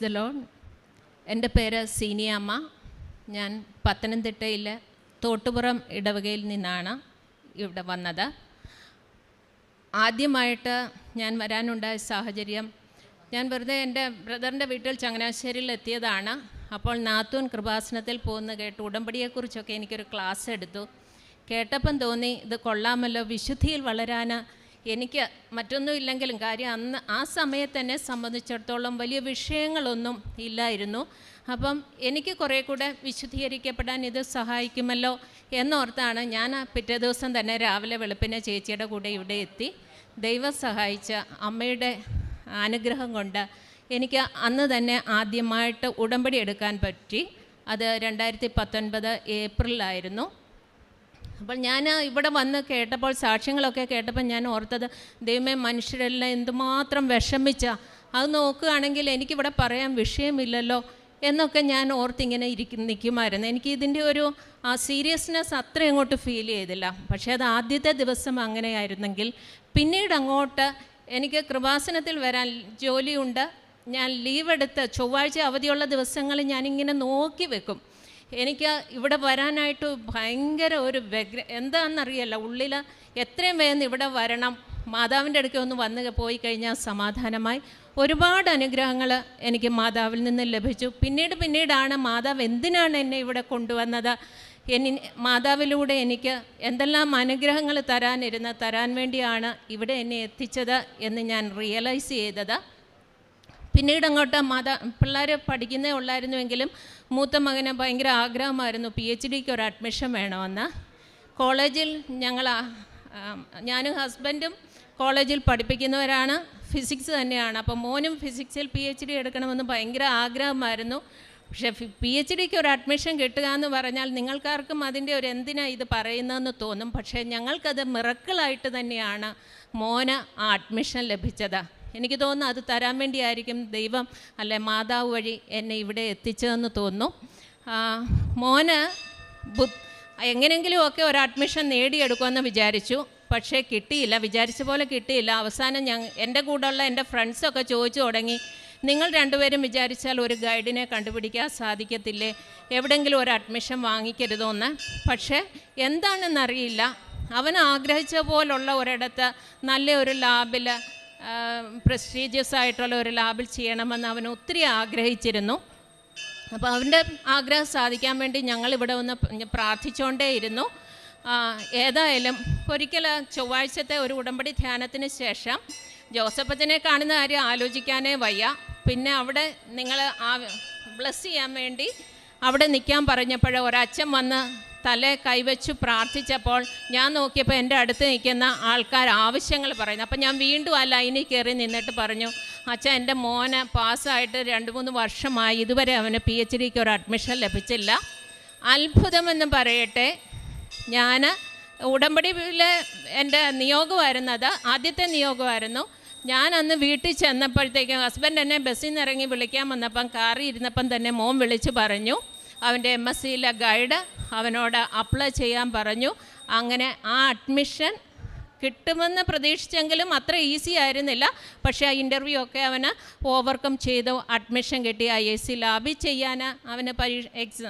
Praise the loan എന്റെ പേര് സീനിയമ്മ ഞാൻ പത്തനംതിട്ടയിലെ തോട്ടുപുറം ഇടവകയിൽ നിന്നാണ് ഇവിടെ വന്നത്. ആദ്യമായിട്ട് ഞാൻ വരാനുണ്ടായ സാഹചര്യം ഞാൻ വെറുതെ എന്റെ ബ്രദറിന്റെ വീട്ടിൽ ചങ്ങനാശ്ശേരിയിൽ എത്തിയതാണ്. അപ്പോൾ നാത്തൂൻ കൃപാസനത്തിൽ പോകുന്ന കേട്ട് ഉടമ്പടിയെക്കുറിച്ചൊക്കെ എനിക്കൊരു ക്ലാസ് എടുത്തു. കേട്ടപ്പം തോന്നി ഇത് കൊള്ളാമല്ലോ വിശുദ്ധിയിൽ വളരാൻ എനിക്ക് മറ്റൊന്നും ഇല്ലെങ്കിലും കാര്യം അന്ന് ആ സമയത്ത് തന്നെ സംബന്ധിച്ചിടത്തോളം വലിയ വിഷയങ്ങളൊന്നും ഇല്ലായിരുന്നു. അപ്പം എനിക്ക് കുറേ കൂടെ വിശുദ്ധീകരിക്കപ്പെടാൻ ഇത് സഹായിക്കുമല്ലോ എന്നോർത്താണ് ഞാൻ പിറ്റേ ദിവസം തന്നെ രാവിലെ വെളുപ്പിനെ ചേച്ചിയുടെ കൂടെ ഇവിടെ എത്തി ദൈവം സഹായിച്ച അമ്മയുടെ അനുഗ്രഹം കൊണ്ട് എനിക്ക് അന്ന് തന്നെ ആദ്യമായിട്ട് ഉടമ്പടി എടുക്കാൻ പറ്റി. അത് രണ്ടായിരത്തി പത്തൊൻപത് ഏപ്രിലായിരുന്നു. അപ്പോൾ ഞാൻ ഇവിടെ വന്ന് കേട്ടപ്പോൾ സാക്ഷ്യങ്ങളൊക്കെ കേട്ടപ്പോൾ ഞാൻ ഓർത്തത് ദൈവമേ മനുഷ്യരെല്ലാം എന്തുമാത്രം വിഷമിച്ച അത് നോക്കുകയാണെങ്കിൽ എനിക്കിവിടെ പറയാൻ വിഷയമില്ലല്ലോ എന്നൊക്കെ ഞാൻ ഓർത്തിങ്ങനെ ഇരിക്കും നിൽക്കുമായിരുന്നു. എനിക്ക് ഇതിന്റെ ഒരു ആ സീരിയസ്നെസ് അത്ര അങ്ങോട്ട് ഫീൽ ചെയ്തില്ല. പക്ഷേ അത് ആദ്യത്തെ ദിവസം അങ്ങനെയായിരുന്നെങ്കിൽ പിന്നീട് അങ്ങോട്ട് എനിക്ക് കൃപാസനത്തിൽ വരാൻ ജോലിയുണ്ട്. ഞാൻ ലീവ് എടുത്ത് ചൊവ്വാഴ്ച അവധിയുള്ള ദിവസങ്ങളിൽ ഞാനിങ്ങനെ നോക്കി വെക്കും. എനിക്ക് ഇവിടെ വരാനായിട്ട് ഭയങ്കര ഒരു വ്യഗ്ര എന്താണെന്നറിയല്ല. ഉള്ളിൽ എത്രയും വേഗം ഇവിടെ വരണം. മാതാവിന്റെ അടുക്ക ഒന്ന് വന്ന് പോയി കഴിഞ്ഞാൽ സമാധാനമായി. ഒരുപാട് അനുഗ്രഹങ്ങൾ എനിക്ക് മാതാവിൽ നിന്ന് ലഭിച്ചു. പിന്നീട് പിന്നീടാണ് മാതാവ് എന്തിനാണ് എന്നെ ഇവിടെ കൊണ്ടുവന്നത്? എനി മാതാവിലൂടെ എനിക്ക് എന്തെല്ലാം അനുഗ്രഹങ്ങൾ തരാനിരുന്ന തരാൻ വേണ്ടിയാണ് ഇവിടെ എന്നെ എത്തിച്ചത് എന്ന് ഞാൻ റിയലൈസ് ചെയ്തത്. പിന്നീട് അങ്ങോട്ട് മാതാ പിള്ളേർ പഠിക്കുന്നേ ഉള്ളായിരുന്നുവെങ്കിലും മൂത്ത മകന് ഭയങ്കര ആഗ്രഹമായിരുന്നു പി എച്ച് ഡിക്ക് ഒരു അഡ്മിഷൻ വേണമെന്ന്. കോളേജിൽ ഞങ്ങൾ ഞാനും ഹസ്ബൻഡും കോളേജിൽ പഠിപ്പിക്കുന്നവരാണ്. ഫിസിക്സ് തന്നെയാണ്. അപ്പോൾ മോനും ഫിസിക്സിൽ പി എച്ച് ഡി എടുക്കണമെന്ന് ഭയങ്കര ആഗ്രഹമായിരുന്നു. പക്ഷേ പി എച്ച് ഡിക്ക് ഒരു അഡ്മിഷൻ കിട്ടുക എന്ന് പറഞ്ഞാൽ നിങ്ങൾക്കാർക്കും അതിന്റെ ഒരു എന്തിനാണ് ഇത് പറയുന്നതെന്ന് തോന്നും. പക്ഷേ ഞങ്ങൾക്കത് മിറക്കിളായിട്ട് തന്നെയാണ് മോന് ആ അഡ്മിഷൻ ലഭിച്ചത്. എനിക്ക് തോന്നുന്നു അത് തരാൻ വേണ്ടിയായിരിക്കും ദൈവം അല്ലെ മാതാവ് വഴി എന്നെ ഇവിടെ എത്തിച്ചതെന്ന് തോന്നുന്നു. മോന് ബു എങ്ങനെയെങ്കിലും ഒക്കെ ഒരു അഡ്മിഷൻ നേടിയെടുക്കുമെന്ന് വിചാരിച്ചു. പക്ഷേ കിട്ടിയില്ല. വിചാരിച്ച പോലെ കിട്ടിയില്ല. അവസാനം ഞാൻ എന്റെ കൂടെയുള്ള എന്റെ ഫ്രണ്ട്സൊക്കെ ചോദിച്ചു തുടങ്ങി. നിങ്ങൾ രണ്ടുപേരും വിചാരിച്ചാൽ ഒരു ഗൈഡിനെ കണ്ടുപിടിക്കാൻ സാധിക്കത്തില്ലേ? എവിടെങ്കിലും ഒരു അഡ്മിഷൻ വാങ്ങിക്കരുതോന്ന്. പക്ഷേ എന്താണെന്നറിയില്ല. അവൻ ആഗ്രഹിച്ച പോലുള്ള ഒരിടത്ത് നല്ല ഒരു ലാബിൽ പ്രസ്റ്റീജിയസ് ആയിട്ടുള്ള ഒരു ലാബിൽ ചെയ്യണമെന്ന് അവൻ ഒത്തിരി ആഗ്രഹിച്ചിരുന്നു. അപ്പോൾ അവന്റെ ആഗ്രഹം സാധിക്കാൻ വേണ്ടി ഞങ്ങൾ ഇവിടെ ഒന്ന് പ്രാർത്ഥിച്ചുകൊണ്ടേയിരുന്നു ഏതായാലും ഒരിക്കൽ ചൊവ്വാഴ്ചത്തെ ഒരു ഉടമ്പടി ധ്യാനത്തിന് ശേഷം ജോസഫത്തിനെ കാണുന്ന കാര്യം ആലോചിക്കാനേ വയ്യ. പിന്നെ അവിടെ നിങ്ങൾ ആ ബ്ലസ് ചെയ്യാൻ വേണ്ടി അവിടെ നിൽക്കാൻ പറഞ്ഞപ്പോൾ ഒരച്ഛൻ വന്ന് തല കൈവച്ചു പ്രാർത്ഥിച്ചപ്പോൾ ഞാൻ നോക്കിയപ്പോൾ എന്റെ അടുത്ത് നിൽക്കുന്ന ആൾക്കാർ ആവശ്യങ്ങൾ പറയുന്നു. അപ്പം ഞാൻ വീണ്ടും ആ ലൈനിൽ കയറി നിന്നിട്ട് പറഞ്ഞു അച്ഛൻ എന്റെ മോന് പാസ്സായിട്ട് രണ്ട് മൂന്ന് വർഷമായി. ഇതുവരെ അവന് പി എച്ച് ഡിക്ക് ഒരു അഡ്മിഷൻ ലഭിച്ചില്ല. അത്ഭുതമെന്ന് പറയട്ടെ ഞാൻ ഉടമ്പടിയിൽ എന്റെ നിയോഗമായിരുന്നത് ആദ്യത്തെ നിയോഗമായിരുന്നു. ഞാൻ അന്ന് വീട്ടിൽ ചെന്നപ്പോഴത്തേക്കും ഹസ്ബൻഡ് എന്നെ ബസ്സിൽ നിന്ന് ഇറങ്ങി വിളിക്കാൻ വന്നപ്പം കാറി ഇരുന്നപ്പം തന്നെ മോൻ വിളിച്ച് പറഞ്ഞു. അവന്റെ എം എസ് സിയിലെ ഗൈഡ് അവനോട് അപ്ലൈ ചെയ്യാൻ പറഞ്ഞു. അങ്ങനെ ആ അഡ്മിഷൻ കിട്ടുമെന്ന് പ്രതീക്ഷിച്ചെങ്കിലും അത്ര ഈസി ആയിരുന്നില്ല. പക്ഷേ ആ ഇന്റർവ്യൂ ഒക്കെ അവന് ഓവർകം ചെയ്തു. അഡ്മിഷൻ കിട്ടി. ഐ എസ് സി ലാബിൽ ചെയ്യാൻ അവന് പരീക്ഷ എക്സ്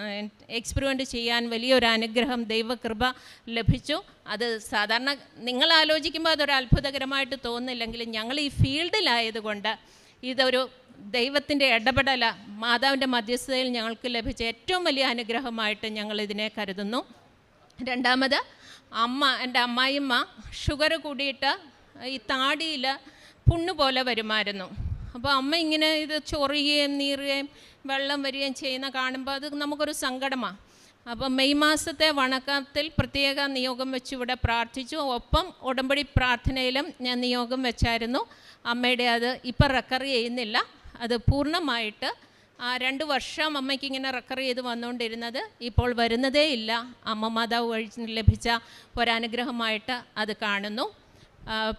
എക്സ്പെരിമെന്റ് ചെയ്യാൻ വലിയൊരു അനുഗ്രഹം ദൈവകൃപ ലഭിച്ചു. അത് സാധാരണ നിങ്ങൾ ആലോചിക്കുമ്പോൾ അതൊരു അത്ഭുതകരമായിട്ട് തോന്നില്ലെങ്കിലും ഞങ്ങൾ ഈ ഫീൽഡിലായതുകൊണ്ട് ഇതൊരു ദൈവത്തിന്റെ ഇടപെടല മാതാവിന്റെ മധ്യസ്ഥതയിൽ ഞങ്ങൾക്ക് ലഭിച്ച ഏറ്റവും വലിയ അനുഗ്രഹമായിട്ട് ഞങ്ങൾ ഇതിനെ കരുതുന്നു. രണ്ടാമത് അമ്മ എന്റെ അമ്മായിമ്മ ഷുഗർ കൂടിയിട്ട് ഈ താടിയിൽ പുണ്ണ് പോലെ വരുമായിരുന്നു. അപ്പോൾ അമ്മ ഇങ്ങനെ ഇത് ചൊറിയുകയും നീറുകയും വെള്ളം വരികയും ചെയ്യുന്ന കാണുമ്പോൾ അത് നമുക്കൊരു സങ്കടമാണ് അപ്പോൾ മെയ് മാസത്തെ വണക്കത്തിൽ പ്രത്യേക നിയോഗം വെച്ച് ഇവിടെ പ്രാർത്ഥിച്ചു. ഒപ്പം ഉടമ്പടി പ്രാർത്ഥനയിലും ഞാൻ നിയോഗം വെച്ചായിരുന്നു. അമ്മയുടെ അത് ഇപ്പം റെക്കർ ചെയ്യുന്നില്ല. അത് പൂർണമായിട്ട് ആ രണ്ട് വർഷം അമ്മയ്ക്ക് ഇങ്ങനെ റെക്കർ ചെയ്ത് വന്നുകൊണ്ടിരുന്നത് ഇപ്പോൾ വരുന്നതേ ഇല്ല. അമ്മ മാതാവ് വഴി ലഭിച്ച ഒരനുഗ്രഹമായിട്ട് അത് കാണുന്നു.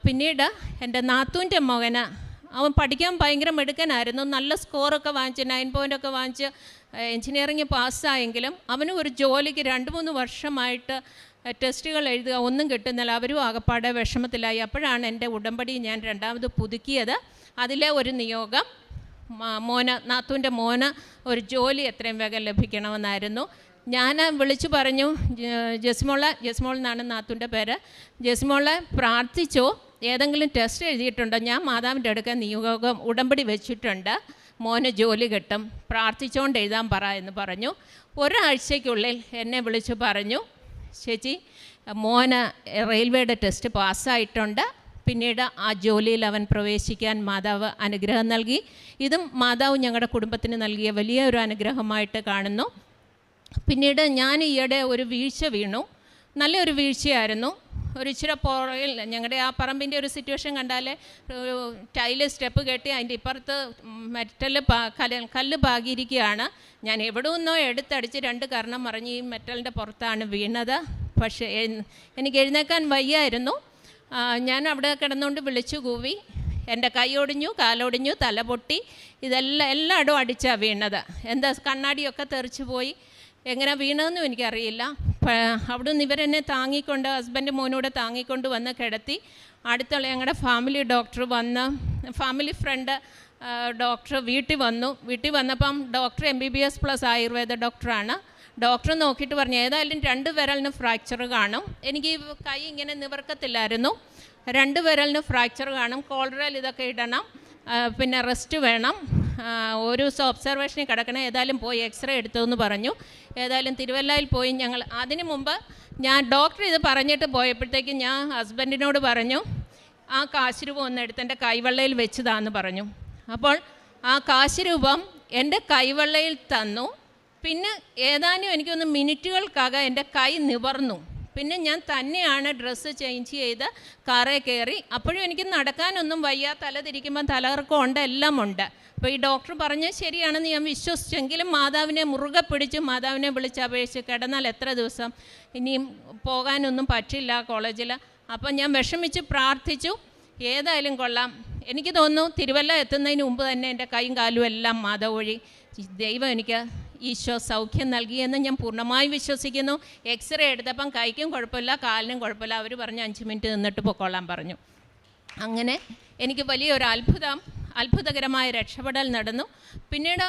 പിന്നീട് എന്റെ നാത്തൂന്റെ മകന് അവൻ പഠിക്കാൻ ഭയങ്കര മിടുക്കനായിരുന്നു. നല്ല സ്കോറൊക്കെ വാങ്ങിച്ച് നയൻ പോയിന്റൊക്കെ വാങ്ങിച്ച് എൻജിനീയറിങ് പാസ്സായെങ്കിലും അവന് ഒരു ജോലിക്ക് രണ്ട് മൂന്ന് വർഷമായിട്ട് ടെസ്റ്റുകൾ എഴുതുക ഒന്നും കിട്ടുന്നില്ല. അവരും ആകപ്പാടെ വിഷമത്തിലായി. അപ്പോഴാണ് എന്റെ ഉടമ്പടി ഞാൻ രണ്ടാമത് പുതുക്കിയത്. അതിലെ ഒരു നിയോഗം. മോന് നാത്തൂന്റെ മോന് ഒരു ജോലി എത്രയും വേഗം ലഭിക്കണമെന്നായിരുന്നു. ഞാൻ വിളിച്ചു പറഞ്ഞു ജസ്മോളെ ജസ്മോൾ എന്നാണ് നാത്തൂന്റെ പേര്. ജസ്മോളെ പ്രാർത്ഥിച്ചോ? ഏതെങ്കിലും ടെസ്റ്റ് എഴുതിയിട്ടുണ്ടോ? ഞാൻ മാതാവിന്റെ അടുക്ക നിയോഗം ഉടമ്പടി വെച്ചിട്ടുണ്ട്. മോന് ജോലി കിട്ടും. പ്രാർത്ഥിച്ചുകൊണ്ട് എഴുതാൻ പറ എന്ന് പറഞ്ഞു. ഒരാഴ്ചയ്ക്കുള്ളിൽ എന്നെ വിളിച്ചു പറഞ്ഞു ചേച്ചി മോന് റെയിൽവേയുടെ ടെസ്റ്റ് പാസ്സായിട്ടുണ്ട്. പിന്നീട് ആ ജോലിയിൽ അവൻ പ്രവേശിക്കാൻ മാതാവ് അനുഗ്രഹം നൽകി. ഇതും മാതാവ് ഞങ്ങളുടെ കുടുംബത്തിന് നൽകിയ വലിയ ഒരു അനുഗ്രഹമായിട്ട് കാണുന്നു. പിന്നീട് ഞാൻ ഈയിടെ ഒരു വീഴ്ച വീണു. നല്ലൊരു വീഴ്ചയായിരുന്നു. ഒരു ഇച്ചിരി പുറകിൽ ഞങ്ങളുടെ ആ പറമ്പിന്റെ ഒരു സിറ്റുവേഷൻ കണ്ടാൽ ഒരു ടൈൽ സ്റ്റെപ്പ് കെട്ടി അതിന്റെ ഇപ്പുറത്ത് മെറ്റൽ കല്ല് കല്ല് പാകിയിരിക്കുകയാണ്. ഞാൻ എവിടെ നിന്നോ എടുത്തടിച്ച് രണ്ട് കർണം മറിഞ്ഞ് ഈ മെറ്റലിന്റെ പുറത്താണ് വീണത്. പക്ഷേ എനിക്ക് എഴുന്നേക്കാൻ വയ്യായിരുന്നു. ഞാൻ അവിടെ കിടന്നുകൊണ്ട് വിളിച്ചു കൂവി. എന്റെ കൈ ഒടിഞ്ഞു കാലൊടിഞ്ഞു തല പൊട്ടി. ഇതെല്ലാം എല്ലായിടും അടിച്ചാണ് വീണത്. എന്താ കണ്ണാടിയൊക്കെ തെറിച്ചു പോയി. എങ്ങനെ വീണതെന്നും എനിക്കറിയില്ല. അവിടെ അവിടുന്ന് ഇവരെന്നെ താങ്ങിക്കൊണ്ട് ഹസ്ബൻഡ് മോനോട് താങ്ങിക്കൊണ്ട് വന്ന് കിടത്തി. അടുത്തുള്ള ഞങ്ങളുടെ ഫാമിലി ഡോക്ടർ വന്ന് ഫാമിലി ഫ്രണ്ട് ഡോക്ടർ വീട്ടിൽ വന്നു. വീട്ടിൽ വന്നപ്പം doctor M B B S plus Ayurveda ഡോക്ടറാണ്. ഡോക്ടർ നോക്കിയിട്ട് പറഞ്ഞു ഏതായാലും രണ്ട് വിരലിന് ഫ്രാക്ചർ കാണും. എനിക്ക് കൈ ഇങ്ങനെ നിവർക്കത്തില്ലായിരുന്നു. രണ്ട് വിരലിന് ഫ്രാക്ചർ കാണും. കോളറൽ ഇതൊക്കെ ഇടണം. പിന്നെ റെസ്റ്റ് വേണം. ഒരു ദിവസം ഒബ്സർവേഷനിൽ കിടക്കണം. ഏതായാലും പോയി എക്സ്റേ എടുത്തു എന്ന് പറഞ്ഞു. ഏതായാലും തിരുവല്ലയിൽ പോയി ഞങ്ങൾ അതിന് മുമ്പ് ഞാൻ ഡോക്ടർ ഇത് പറഞ്ഞിട്ട് പോയപ്പോഴത്തേക്കും ഞാൻ ഹസ്ബൻഡിനോട് പറഞ്ഞു ആ കാശ് രൂപം ഒന്ന് എടുത്ത് എന്റെ കൈവെള്ളയിൽ വെച്ചതാന്ന് പറഞ്ഞു. അപ്പോൾ ആ കാശ് രൂപം എന്റെ കൈവെള്ളയിൽ തന്നു. പിന്നെ ഏതാനും എനിക്കൊന്ന് മിനിറ്റുകൾക്കകം എന്റെ കൈ നിവർന്നു. പിന്നെ ഞാൻ തന്നെയാണ് ഡ്രസ്സ് ചേഞ്ച് ചെയ്ത് കാറേ കയറി. അപ്പോഴും എനിക്ക് നടക്കാനൊന്നും വയ്യ തല തിരിക്കുമ്പോൾ തലകർക്കം ഉണ്ട് എല്ലാം ഉണ്ട്. അപ്പോൾ ഈ ഡോക്ടർ പറഞ്ഞത് ശരിയാണെന്ന് ഞാൻ വിശ്വസിച്ചെങ്കിലും മാതാവിനെ മുറുകെ പിടിച്ച് മാതാവിനെ വിളിച്ച് അപേക്ഷിച്ച് കിടന്നാൽ എത്ര ദിവസം? ഇനിയും പോകാനൊന്നും പറ്റില്ല കോളേജിൽ അപ്പം ഞാൻ വിഷമിച്ച് പ്രാർത്ഥിച്ചു. ഏതായാലും കൊള്ളാം. എനിക്ക് തോന്നുന്നു തിരുവല്ല എത്തുന്നതിന് മുമ്പ് തന്നെ എന്റെ കൈയും കാലും എല്ലാം മാതാവ് വഴി ദൈവം എനിക്ക് ഈശോ സൗഖ്യം നൽകിയെന്ന് ഞാൻ പൂർണമായി വിശ്വസിക്കുന്നു. എക്സ്റേ എടുത്തപ്പം കൈക്കും കുഴപ്പമില്ല കാലിനും കുഴപ്പമില്ല. അവർ പറഞ്ഞു അഞ്ച് മിനിറ്റ് നിന്നിട്ട് പൊക്കോളാൻ പറഞ്ഞു. അങ്ങനെ എനിക്ക് വലിയൊരു അത്ഭുതം അത്ഭുതകരമായ രക്ഷപ്പെടൽ നടന്നു. പിന്നീട്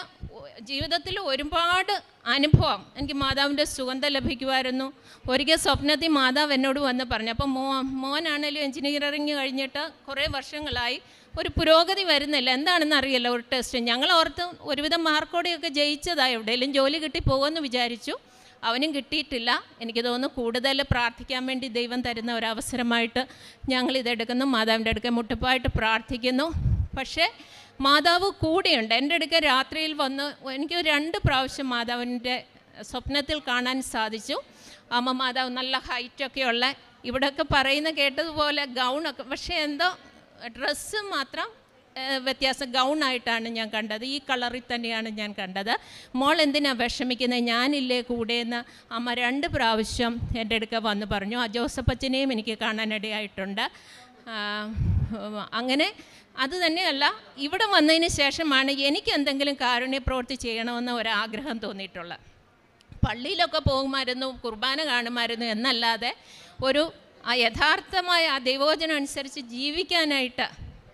ജീവിതത്തിൽ ഒരുപാട് അനുഭവം എനിക്ക് മാതാവിന്റെ സുഗന്ധം ലഭിക്കുമായിരുന്നു. ഒരിക്കൽ സ്വപ്നത്തിൽ മാതാവ് എന്നോട് വന്ന് പറഞ്ഞു അപ്പം മോ മോനാണേലും എഞ്ചിനീയറിങ് കഴിഞ്ഞിട്ട് കുറേ വർഷങ്ങളായി ഒരു പുരോഗതി വരുന്നില്ല. എന്താണെന്ന് അറിയില്ല ഒരു ടെസ്റ്റ് ഞങ്ങൾ ഓർത്ത് ഒരുവിധം മാർക്കോടെയൊക്കെ ജയിച്ചതാണ് എവിടെയെങ്കിലും ജോലി കിട്ടി പോകുമെന്ന് വിചാരിച്ചു. അവനും കിട്ടിയിട്ടില്ല. എനിക്ക് തോന്നുന്നു കൂടുതൽ പ്രാർത്ഥിക്കാൻ വേണ്ടി ദൈവം തരുന്ന ഒരവസരമായിട്ട് ഞങ്ങൾ ഇതെടുക്കുന്നു മാതാവിന്റെ അടുക്ക മുട്ടിപ്പായിട്ട് പ്രാർത്ഥിക്കുന്നു. പക്ഷേ മാതാവ് കൂടെയുണ്ട്. എന്റെ അടുക്ക രാത്രിയിൽ വന്ന് എനിക്ക് രണ്ട് പ്രാവശ്യം മാതാവിന്റെ സ്വപ്നത്തിൽ കാണാൻ സാധിച്ചു. അമ്മ മാതാവ് നല്ല ഹൈറ്റൊക്കെയുള്ള ഇവിടെയൊക്കെ പറയുന്ന കേട്ടതുപോലെ ഗൗണൊക്കെ പക്ഷേ എന്തോ ഡ്രസ്സ് മാത്രം വ്യത്യാസം ഗൗണായിട്ടാണ് ഞാൻ കണ്ടത്. ഈ കളറിൽ തന്നെയാണ് ഞാൻ കണ്ടത്. മോൾ എന്തിനാണ് വിഷമിക്കുന്നത് ഞാനില്ലേ കൂടെയെന്ന് അമ്മ രണ്ട് പ്രാവശ്യം എന്റെ അടുക്ക വന്ന് പറഞ്ഞു. ആ ജോസഫച്ചനെയും എനിക്ക് കാണാനിടയായിട്ടുണ്ട്. അങ്ങനെ അത് തന്നെയല്ല ഇവിടെ വന്നതിന് ശേഷമാണ് എനിക്ക് എന്തെങ്കിലും കാരുണ്യ പ്രവൃത്തി ചെയ്യണമെന്ന് ഒരാഗ്രഹം തോന്നിയിട്ടുള്ളത്. പള്ളിയിലൊക്കെ പോകുമായിരുന്നു കുർബാന കാണുമായിരുന്നു എന്നല്ലാതെ ഒരു ആ യഥാർത്ഥമായ ആ ദൈവോചനം അനുസരിച്ച് ജീവിക്കാനായിട്ട്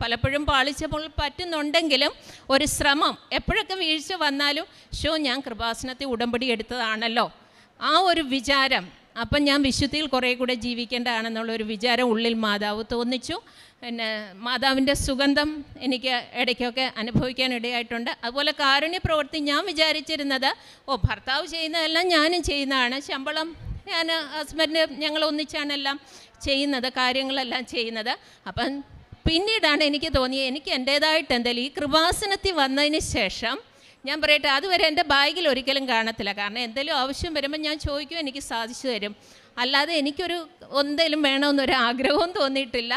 പലപ്പോഴും പാളിച്ചപ്പോൾ പറ്റുന്നുണ്ടെങ്കിലും ഒരു ശ്രമം എപ്പോഴൊക്കെ വീഴ്ച വന്നാലും ഷോ ഞാൻ കൃപാസനത്തിൽ ഉടമ്പടി എടുത്തതാണല്ലോ. ആ ഒരു വിചാരം അപ്പം ഞാൻ വിശുദ്ധിയിൽ കുറേ കൂടെ ജീവിക്കേണ്ടതാണെന്നുള്ളൊരു വിചാരം ഉള്ളിൽ മാതാവ് തോന്നിച്ചു. പിന്നെ മാതാവിന്റെ സുഗന്ധം എനിക്ക് ഇടയ്ക്കൊക്കെ അനുഭവിക്കാൻ ഇടയായിട്ടുണ്ട് അതുപോലെ കാരുണ്യ പ്രവൃത്തി ഞാൻ വിചാരിച്ചിരുന്നത് ഓ ഭർത്താവ് ചെയ്യുന്നതെല്ലാം ഞാനും ചെയ്യുന്നതാണ്. ശമ്പളം ഞാൻ ഹസ്ബൻഡ് ഞങ്ങൾ ഒന്നിച്ചാണെല്ലാം ചെയ്യുന്നത് കാര്യങ്ങളെല്ലാം ചെയ്യുന്നത്. അപ്പം പിന്നീടാണ് എനിക്ക് തോന്നിയത് എനിക്ക് എന്റേതായിട്ട് എന്തെങ്കിലും ഈ കൃപാസനത്തിൽ വന്നതിന് ശേഷം ഞാൻ പറയട്ടെ അതുവരെ എന്റെ ബാഗിൽ ഒരിക്കലും കാണത്തില്ല. കാരണം എന്തെങ്കിലും ആവശ്യം വരുമ്പോൾ ഞാൻ ചോദിക്കും എനിക്ക് സാധിച്ചു തരും. അല്ലാതെ എനിക്കൊരു എന്തെങ്കിലും വേണമെന്നൊരു ആഗ്രഹവും തോന്നിയിട്ടില്ല.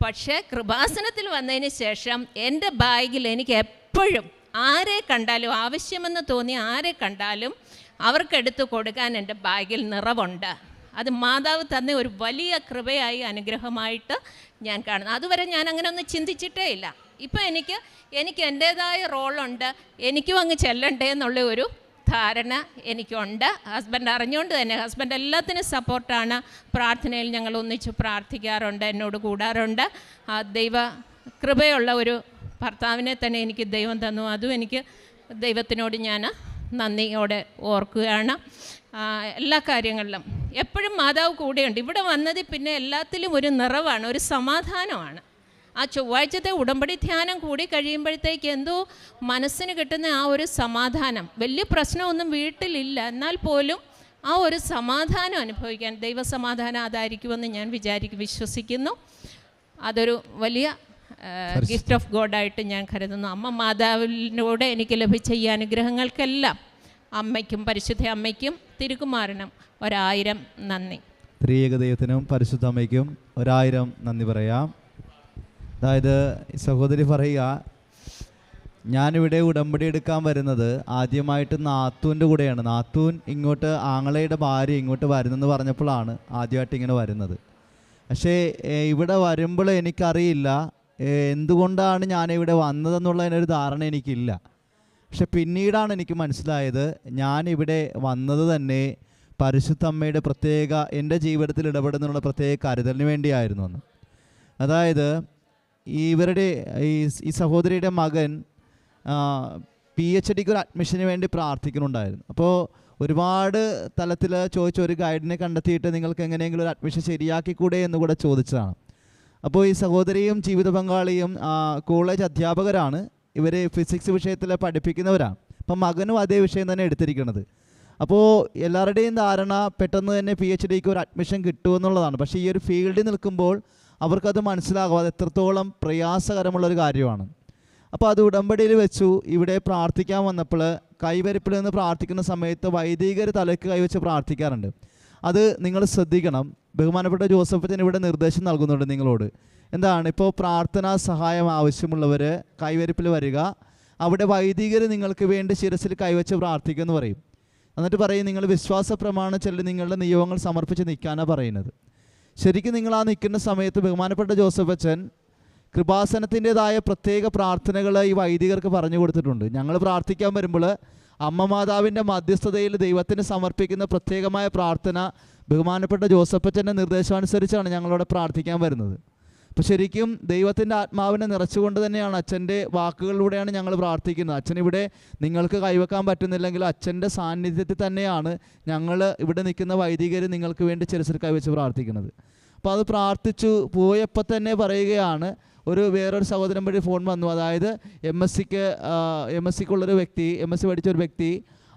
പക്ഷേ കൃപാസനത്തിൽ വന്നതിന് ശേഷം എന്റെ ബാഗിൽ എനിക്ക് എപ്പോഴും ആരെ കണ്ടാലും ആവശ്യമെന്ന് തോന്നി ആരെ കണ്ടാലും അവർക്കെടുത്ത് കൊടുക്കാൻ എന്റെ ബാഗിൽ നിറവുണ്ട്. അത് മാതാവ് തന്ന ഒരു വലിയ കൃപയായി അനുഗ്രഹമായിട്ട് ഞാൻ കാണുന്നു. അതുവരെ ഞാൻ അങ്ങനെ ഒന്നും ചിന്തിച്ചിട്ടേ ഇല്ല. ഇപ്പം എനിക്ക് എനിക്ക് എന്റേതായ റോളുണ്ട്. എനിക്കും അങ്ങ് ചെല്ലണ്ടേ എന്നുള്ള ഒരു ധാരണ എനിക്കുണ്ട്. ഹസ്ബൻഡ് അറിഞ്ഞുകൊണ്ട് തന്നെ ഹസ്ബൻഡ് എല്ലാത്തിനും സപ്പോർട്ടാണ്. പ്രാർത്ഥനയിൽ ഞങ്ങൾ ഒന്നിച്ച് പ്രാർത്ഥിക്കാറുണ്ട് എന്നോട് കൂടാറുണ്ട്. ദൈവ കൃപയുള്ള ഒരു ഭർത്താവിനെ തന്നെ എനിക്ക് ദൈവം തന്നു. അതും എനിക്ക് ദൈവത്തിനോട് ഞാൻ നന്ദിയോടെ ഓർക്കുകയാണ്. എല്ലാ കാര്യങ്ങളിലും. എപ്പോഴും മാതാവ് കൂടെയുണ്ട്. ഇവിടെ വന്നതിൽ പിന്നെ എല്ലാത്തിലും ഒരു നിറവാണ് ഒരു സമാധാനമാണ്. ആ ചൊവ്വാഴ്ചത്തെ ഉടമ്പടി ധ്യാനം കൂടി കഴിയുമ്പോഴത്തേക്ക് എന്തോ മനസ്സിന് കിട്ടുന്ന ആ ഒരു സമാധാനം. വലിയ പ്രശ്നമൊന്നും വീട്ടിലില്ല. എന്നാൽ പോലും ആ ഒരു സമാധാനം അനുഭവിക്കാൻ ദൈവസമാധാനം അതായിരിക്കുമെന്ന് ഞാൻ വിചാരിക്കും വിശ്വസിക്കുന്നു. അതൊരു വലിയ ഗിഫ്റ്റ് ഓഫ് ഗോഡായിട്ട് ഞാൻ കരുതുന്നു. അമ്മ മാതാവിനോട് എനിക്ക് ലഭിച്ച ഈ അനുഗ്രഹങ്ങൾക്കെല്ലാം അമ്മയ്ക്കും പരിശുദ്ധ അമ്മയ്ക്കും തിരുക്കുമാരനും ഒരായിരം നന്ദി. ത്രിയേകദൈവത്തിനും പരിശുദ്ധ അമ്മയ്ക്കും ഒരായിരം നന്ദി പറയാം. അതായത് സഹോദരി പറയുക ഞാനിവിടെ ഉടമ്പടി എടുക്കാൻ വരുന്നത് ആദ്യമായിട്ട് നാത്തൂന്റെ കൂടെയാണ്. നാത്തൂൻ ഇങ്ങോട്ട് ആങ്ങളയുടെ ഭാര്യ ഇങ്ങോട്ട് വരുന്നെന്ന് പറഞ്ഞപ്പോഴാണ് ആദ്യമായിട്ട് ഇങ്ങനെ വരുന്നത്. പക്ഷേ ഇവിടെ വരുമ്പോൾ എനിക്കറിയില്ല എന്തുകൊണ്ടാണ് ഞാനിവിടെ വന്നതെന്നുള്ളതിനൊരു ധാരണ എനിക്കില്ല. പക്ഷെ പിന്നീടാണ് എനിക്ക് മനസ്സിലായത് ഞാനിവിടെ വന്നത് തന്നെ പരിശുദ്ധ അമ്മയുടെ പ്രത്യേക എന്റെ ജീവിതത്തിൽ ഇടപെടുന്നുള്ള പ്രത്യേക കരുതലിന് വേണ്ടിയായിരുന്നു എന്ന്. അതായത് ഇവരുടെ ഈ സഹോദരിയുടെ മകൻ പി എച്ച് ഡിക്ക് ഒരു അഡ്മിഷന് വേണ്ടി പ്രാർത്ഥിക്കുന്നുണ്ടായിരുന്നു. അപ്പോൾ ഒരുപാട് തലത്തിൽ ചോദിച്ച ഒരു ഗൈഡിനെ കണ്ടെത്തിയിട്ട് നിങ്ങൾക്ക് എങ്ങനെയെങ്കിലും ഒരു അഡ്മിഷൻ ശരിയാക്കിക്കൂടെ എന്ന് കൂടെ ചോദിച്ചതാണ്. അപ്പോൾ ഈ സഹോദരിയും ജീവിത പങ്കാളിയും കോളേജ് അധ്യാപകരാണ്. ഇവർ ഫിസിക്സ് വിഷയത്തിൽ പഠിപ്പിക്കുന്നവരാണ്. അപ്പം മകനും അതേ വിഷയം തന്നെ എടുത്തിരിക്കുന്നത് അപ്പോൾ എല്ലാവരുടെയും ധാരണ പെട്ടെന്ന് തന്നെ പി എച്ച് ഡിക്ക് ഒരു അഡ്മിഷൻ കിട്ടുമെന്നുള്ളതാണ് പക്ഷേ ഈ ഒരു ഫീൽഡിൽ നിൽക്കുമ്പോൾ അവർക്കത് മനസ്സിലാകും. അത് എത്രത്തോളം പ്രയാസകരമുള്ളൊരു കാര്യമാണ്. അപ്പോൾ അത് ഉടമ്പടിയിൽ വെച്ചു. ഇവിടെ പ്രാർത്ഥിക്കാൻ വന്നപ്പോൾ കൈവരിപ്പിൽ നിന്ന് പ്രാർത്ഥിക്കുന്ന സമയത്ത് വൈദികർ തലയ്ക്ക് കൈവച്ച് പ്രാർത്ഥിക്കാറുണ്ട്. അത് നിങ്ങൾ ശ്രദ്ധിക്കണം. ബഹുമാനപ്പെട്ട ജോസഫ് ജോസഫത്തിന് ഇവിടെ നിർദ്ദേശം നൽകുന്നുണ്ട് നിങ്ങളോട്. എന്താണ്? ഇപ്പോൾ പ്രാർത്ഥനാ സഹായം ആവശ്യമുള്ളവർ കൈവരിപ്പിൽ വരിക. അവിടെ വൈദികർ നിങ്ങൾക്ക് വേണ്ടി ശിരസിൽ കൈവച്ച് പ്രാർത്ഥിക്കുമെന്ന് പറയും. എന്നിട്ട് പറയും നിങ്ങൾ വിശ്വാസ പ്രമാണം ചെല്ലി നിങ്ങളുടെ നിയമങ്ങൾ സമർപ്പിച്ച് നിൽക്കാനാണ് പറയുന്നത്. ശരിക്കും നിങ്ങൾ ആ നിൽക്കുന്ന സമയത്ത് ബഹുമാനപ്പെട്ട ജോസഫ് അച്ഛൻ കൃപാസനത്തിന്റെതായ പ്രത്യേക പ്രാർത്ഥനകൾ ഈ വൈദികർക്ക് പറഞ്ഞു കൊടുത്തിട്ടുണ്ട്. ഞങ്ങൾ പ്രാർത്ഥിക്കാൻ വരുമ്പോൾ അമ്മ മാതാവിന്റെ മധ്യസ്ഥതയിൽ ദൈവത്തിന് സമർപ്പിക്കുന്ന പ്രത്യേകമായ പ്രാർത്ഥന ബഹുമാനപ്പെട്ട ജോസഫച്ചന്റെ നിർദ്ദേശമനുസരിച്ചാണ് ഞങ്ങളവിടെ പ്രാർത്ഥിക്കാൻ വരുന്നത്. അപ്പോൾ ശരിക്കും ദൈവത്തിന്റെ ആത്മാവിനെ നിറച്ചുകൊണ്ട് തന്നെയാണ് അച്ഛന്റെ വാക്കുകളിലൂടെയാണ് ഞങ്ങൾ പ്രാർത്ഥിക്കുന്നത്. അച്ഛൻ ഇവിടെ നിങ്ങൾക്ക് കൈവെക്കാൻ പറ്റുന്നില്ലെങ്കിൽ അച്ഛന്റെ സാന്നിധ്യത്തിൽ തന്നെയാണ് ഞങ്ങൾ ഇവിടെ നിൽക്കുന്ന വൈദികർ നിങ്ങൾക്ക് വേണ്ടി ചെറുസിൽ കൈവച്ച് പ്രാർത്ഥിക്കുന്നത്. അപ്പോൾ അത് പ്രാർത്ഥിച്ചു പോയപ്പോൾ തന്നെ പറയുകയാണ് ഒരു വേറൊരു സഹോദരൻ വഴി ഫോൺ വന്നു. അതായത് എം എസ് സിക്ക് എം എസ് സിക്കുള്ളൊരു വ്യക്തി എം എസ് സി പഠിച്ച ഒരു വ്യക്തി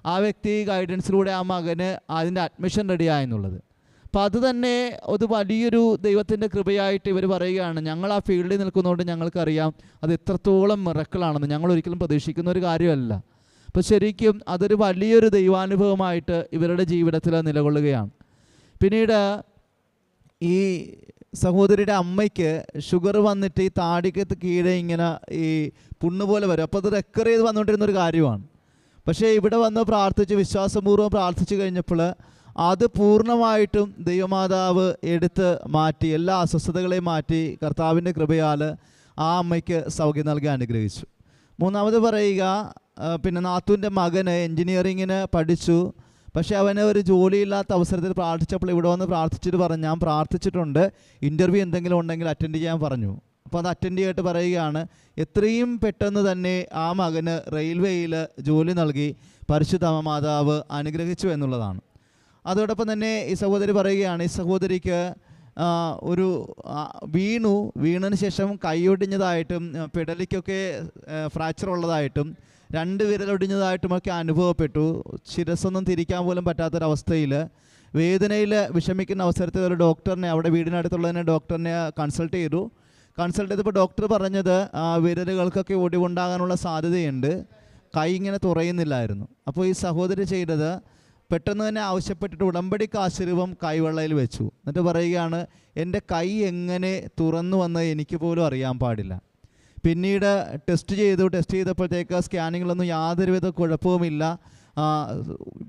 ആ വ്യക്തി ഗൈഡൻസിലൂടെ ആ മകന് അതിന്റെ അഡ്മിഷൻ റെഡിയായെന്നുള്ളത് അപ്പോൾ അത് തന്നെ ഒരു വലിയൊരു ദൈവത്തിന്റെ കൃപയായിട്ട് ഇവർ പറയുകയാണ്. ഞങ്ങൾ ആ ഫീൽഡിൽ നിൽക്കുന്നതുകൊണ്ട് ഞങ്ങൾക്കറിയാം അത് എത്രത്തോളം മിറക്കിളാണെന്ന് ഞങ്ങൾ ഒരിക്കലും പ്രതീക്ഷിക്കുന്ന ഒരു കാര്യമല്ല. അപ്പോൾ ശരിക്കും അതൊരു വലിയൊരു ദൈവാനുഭവമായിട്ട് ഇവരുടെ ജീവിതത്തിൽ നിലകൊള്ളുകയാണ്. പിന്നീട് ഈ സഹോദരിയുടെ അമ്മയ്ക്ക് ഷുഗർ വന്നിട്ട് ഈ താടിക്കത്ത് കീഴെ ഇങ്ങനെ ഈ പുണ്ണ് പോലെ വരും. അപ്പോൾ അത് റെക്കർ ചെയ്ത് വന്നുകൊണ്ടിരുന്ന ഒരു കാര്യമാണ്. പക്ഷേ ഇവിടെ വന്ന് പ്രാർത്ഥിച്ച് വിശ്വാസപൂർവം പ്രാർത്ഥിച്ചു കഴിഞ്ഞപ്പോൾ അത് പൂർണമായിട്ടും ദൈവമാതാവ് എടുത്ത് മാറ്റി എല്ലാ അസ്വസ്ഥതകളെയും മാറ്റി കർത്താവിന്റെ കൃപയാൽ ആ അമ്മയ്ക്ക് സൗഖ്യം നൽകി അനുഗ്രഹിച്ചു. മൂന്നാമത് പറയുക പിന്നെ നാത്തുവിന്റെ മകന് എൻജിനീയറിങ്ങിന് പഠിച്ചു. പക്ഷേ അവന് ഒരു ജോലിയില്ലാത്ത അവസരത്തിൽ പ്രാർത്ഥിച്ചപ്പോൾ ഇവിടെ വന്ന് പ്രാർത്ഥിച്ചിട്ട് പറഞ്ഞു ഞാൻ പ്രാർത്ഥിച്ചിട്ടുണ്ട് ഇന്റർവ്യൂ എന്തെങ്കിലും ഉണ്ടെങ്കിൽ അറ്റൻഡ് ചെയ്യാൻ പറഞ്ഞു. അപ്പോൾ അത് അറ്റൻഡ് ചെയ്തിട്ട് പറയുകയാണ് എത്രയും പെട്ടെന്ന് തന്നെ ആ മകന് റെയിൽവേയിൽ ജോലി നൽകി പരിശുദ്ധ മാതാവ് അനുഗ്രഹിച്ചു എന്നുള്ളതാണ്. അതോടൊപ്പം തന്നെ ഈ സഹോദരി പറയുകയാണ് ഈ സഹോദരിക്ക് ഒരു വീണു വീണതിന് ശേഷം കൈയൊടിഞ്ഞതായിട്ടും പിടലിക്കൊക്കെ ഫ്രാക്ചർ ഉള്ളതായിട്ടും രണ്ട് വിരലൊടിഞ്ഞതായിട്ടുമൊക്കെ അനുഭവപ്പെട്ടു. ശിരസൊന്നും തിരിക്കാൻ പോലും പറ്റാത്തൊരവസ്ഥയിൽ വേദനയിൽ വിഷമിക്കുന്ന അവസരത്തിൽ ഒരു ഡോക്ടറിനെ അവിടെ വീടിനടുത്തുള്ളതിനെ ഡോക്ടറിനെ കൺസൾട്ട് ചെയ്തു. കൺസൾട്ട് ചെയ്തപ്പോൾ ഡോക്ടർ പറഞ്ഞത് വിരലുകൾക്കൊക്കെ ഒടിവുണ്ടാകാനുള്ള സാധ്യതയുണ്ട്. കൈ ഇങ്ങനെ തുറയുന്നില്ലായിരുന്നു. അപ്പോൾ ഈ സഹോദരി ചെയ്തത് പെട്ടെന്ന് തന്നെ ആവശ്യപ്പെട്ടിട്ട് ഉടമ്പടി കാശുരൂപം കൈവെള്ളയിൽ വെച്ചു. എന്നിട്ട് പറയുകയാണ് എന്റെ കൈ എങ്ങനെ തുറന്നു വന്ന് എനിക്ക് പോലും അറിയാൻ പാടില്ല. പിന്നീട് ടെസ്റ്റ് ചെയ്തു. ടെസ്റ്റ് ചെയ്തപ്പോഴത്തേക്ക് സ്കാനിങ്ങിലൊന്നും യാതൊരുവിധ കുഴപ്പവുമില്ല.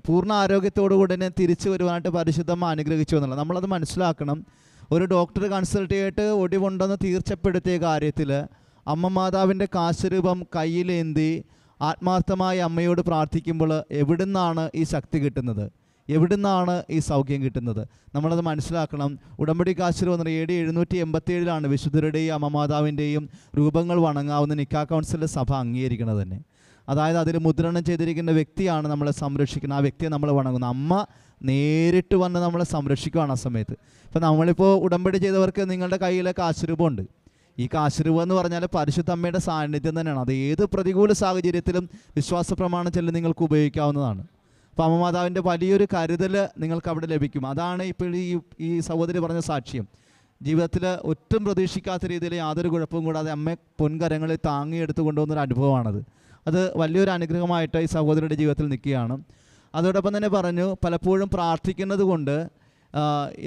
പൂർണ ആരോഗ്യത്തോടു കൂടി തന്നെ തിരിച്ചു വരുവാനായിട്ട് പരിശുദ്ധമ്മ അനുഗ്രഹിച്ചു എന്നുള്ളത്. നമ്മളത് മനസ്സിലാക്കണം. ഒരു ഡോക്ടർ കൺസൾട്ട് ചെയ്തിട്ട് ഒടിവുണ്ടെന്ന് തീർച്ചപ്പെടുത്തിയ കാര്യത്തിൽ അമ്മ മാതാവിന്റെ കാശരൂപം കയ്യിലേന്തി ആത്മാർത്ഥമായി അമ്മയോട് പ്രാർത്ഥിക്കുമ്പോൾ എവിടുന്നാണ് ഈ ശക്തി കിട്ടുന്നത്? എവിടുന്നാണ് ഈ സൗഖ്യം കിട്ടുന്നത്? നമ്മളത് മനസ്സിലാക്കണം. ഉടമ്പടി കാശിൽ വന്ന എ ഡി എഴുന്നൂറ്റി എൺപത്തി ഏഴിലാണ് വിശുദ്ധരുടെയും അമ്മമാതാവിന്റെയും രൂപങ്ങൾ വണങ്ങാവുന്ന നിക്കാ കൗൺസിലിന്റെ സഭ അംഗീകരിക്കുന്നത് തന്നെ. അതായത് അതിൽ മുദ്രണം ചെയ്തിരിക്കുന്ന വ്യക്തിയാണ് നമ്മളെ സംരക്ഷിക്കുന്നത്. ആ വ്യക്തിയെ നമ്മൾ വണങ്ങുന്നത് അമ്മ നേരിട്ട് വന്ന് നമ്മളെ സംരക്ഷിക്കുകയാണ് ആ സമയത്ത്. ഇപ്പം നമ്മളിപ്പോൾ ഉടമ്പടി ചെയ്തവർക്ക് നിങ്ങളുടെ കയ്യിലെ കാശുരൂപമുണ്ട്. ഈ കാശുരൂപം എന്ന് പറഞ്ഞാൽ പരിശുദ്ധ അമ്മയുടെ സാന്നിധ്യം തന്നെയാണ്. അത് ഏത് പ്രതികൂല സാഹചര്യത്തിലും വിശ്വാസ പ്രമാണം ചെല്ലി നിങ്ങൾക്ക് ഉപയോഗിക്കാവുന്നതാണ്. അപ്പോൾ അമ്മമാതാവിന്റെ വലിയൊരു കരുതൽ നിങ്ങൾക്ക് അവിടെ ലഭിക്കും. അതാണ് ഇപ്പോൾ ഈ ഈ സഹോദരി പറഞ്ഞ സാക്ഷ്യം. ജീവിതത്തിൽ ഒട്ടും പ്രതീക്ഷിക്കാത്ത രീതിയിൽ യാതൊരു കുഴപ്പവും കൂടാതെ അമ്മ പൊൻകരങ്ങളിൽ താങ്ങിയെടുത്ത് കൊണ്ടുവന്നൊരു അനുഭവമാണത്. അത് വലിയൊരു അനുഗ്രഹമായിട്ട് ഈ സഹോദരിയുടെ ജീവിതത്തിൽ നിൽക്കുകയാണ്. അതോടൊപ്പം തന്നെ പറഞ്ഞു പലപ്പോഴും പ്രാർത്ഥിക്കുന്നത് കൊണ്ട്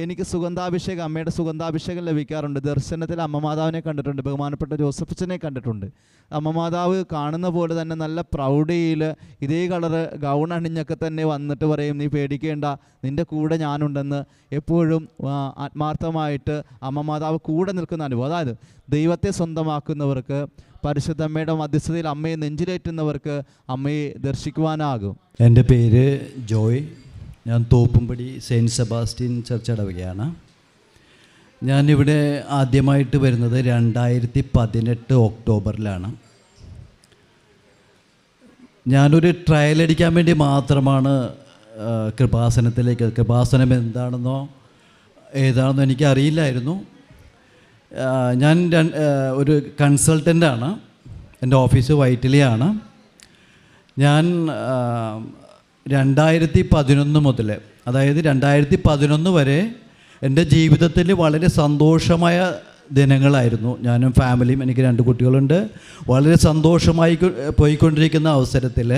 എനിക്ക് സുഗന്ധാഭിഷേകം അമ്മയുടെ സുഗന്ധാഭിഷേകം ലഭിക്കാറുണ്ട്. ദർശനത്തിൽ അമ്മമാതാവിനെ കണ്ടിട്ടുണ്ട് ബഹുമാനപ്പെട്ട ജോസഫച്ചനെ കണ്ടിട്ടുണ്ട്. അമ്മമാതാവ് കാണുന്ന പോലെ തന്നെ നല്ല പ്രൗഢിയിൽ ഇതേ കളറ് ഗൗൺ അണിഞ്ഞൊക്കെ തന്നെ വന്നിട്ട് പറയും നീ പേടിക്കേണ്ട നിന്റെ കൂടെ ഞാനുണ്ടെന്ന് എപ്പോഴും ആത്മാർത്ഥമായിട്ട് അമ്മമാതാവ് കൂടെ നിൽക്കുന്ന അനുഭവം. അതായത് ദൈവത്തെ സ്വന്തമാക്കുന്നവർക്ക് പരിശുദ്ധമ്മയുടെ മധ്യസ്ഥതയിൽ അമ്മയെ നെഞ്ചിലേറ്റുന്നവർക്ക് അമ്മയെ ദർശിക്കുവാനാകും. എന്റെ പേര് ജോയ്. ഞാൻ തോപ്പുംപടി സെയിന്റ് സെബാസ്റ്റ്യൻ ചർച്ച് അടവുകയാണ്. ഞാനിവിടെ ആദ്യമായിട്ട് വരുന്നത് രണ്ടായിരത്തി പതിനെട്ട് ഒക്ടോബറിലാണ്. ഞാനൊരു ട്രയൽ അടിക്കാൻ വേണ്ടി മാത്രമാണ് കൃപാസനത്തിലേക്ക് കൃപാസനം എന്താണെന്നോ ഏതാണെന്നോ എനിക്ക് അറിയില്ലായിരുന്നു ഞാൻ ഒരു കൺസൾട്ടന്റാണ്. എന്റെ ഓഫീസ് വൈറ്റിലിയാണ്. ഞാൻ രണ്ടായിരത്തി പതിനൊന്ന് മുതൽ അതായത് രണ്ടായിരത്തി പതിനൊന്ന് വരെ എന്റെ ജീവിതത്തിൽ വളരെ സന്തോഷമായ ദിനങ്ങളായിരുന്നു. ഞാനും ഫാമിലിയും എനിക്ക് രണ്ട് കുട്ടികളുണ്ട്. വളരെ സന്തോഷമായി പോയിക്കൊണ്ടിരിക്കുന്ന അവസരത്തിൽ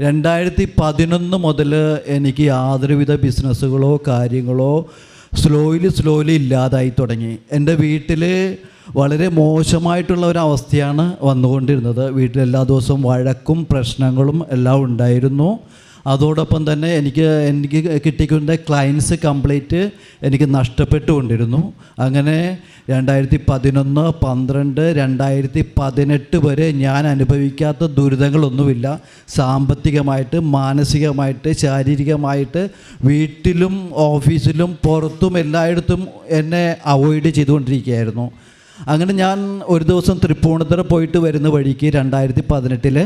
രണ്ടായിരത്തി പതിനൊന്ന് മുതൽ എനിക്ക് യാതൊരുവിധ ബിസിനസ്സുകളോ കാര്യങ്ങളോ സ്ലോയിലി സ്ലോയിലി ഇല്ലാതായി തുടങ്ങി. എന്റെ വീട്ടിൽ വളരെ മോശമായിട്ടുള്ള ഒരു അവസ്ഥയാണ് വന്നുകൊണ്ടിരുന്നത്. വീട്ടിൽ എല്ലാ ദിവസവും വഴക്കും പ്രശ്നങ്ങളും എല്ലാം ഉണ്ടായിരുന്നു. അതോടൊപ്പം തന്നെ എനിക്ക് എനിക്ക് കിട്ടിക്കൊണ്ട ക്ലയൻസ് കംപ്ലീറ്റ് എനിക്ക് നഷ്ടപ്പെട്ടുകൊണ്ടിരുന്നു. അങ്ങനെ രണ്ടായിരത്തി പതിനൊന്ന് പന്ത്രണ്ട് രണ്ടായിരത്തി പതിനെട്ട് വരെ ഞാൻ അനുഭവിക്കാത്ത ദുരിതങ്ങളൊന്നുമില്ല. സാമ്പത്തികമായിട്ട് മാനസികമായിട്ട് ശാരീരികമായിട്ട് വീട്ടിലും ഓഫീസിലും പുറത്തും എല്ലായിടത്തും എന്നെ അവോയ്ഡ് ചെയ്തുകൊണ്ടിരിക്കുകയായിരുന്നു. അങ്ങനെ ഞാൻ ഒരു ദിവസം തൃപ്പൂണിത്തുറ പോയിട്ട് വരുന്ന വഴിക്ക് രണ്ടായിരത്തി പതിനെട്ടിൽ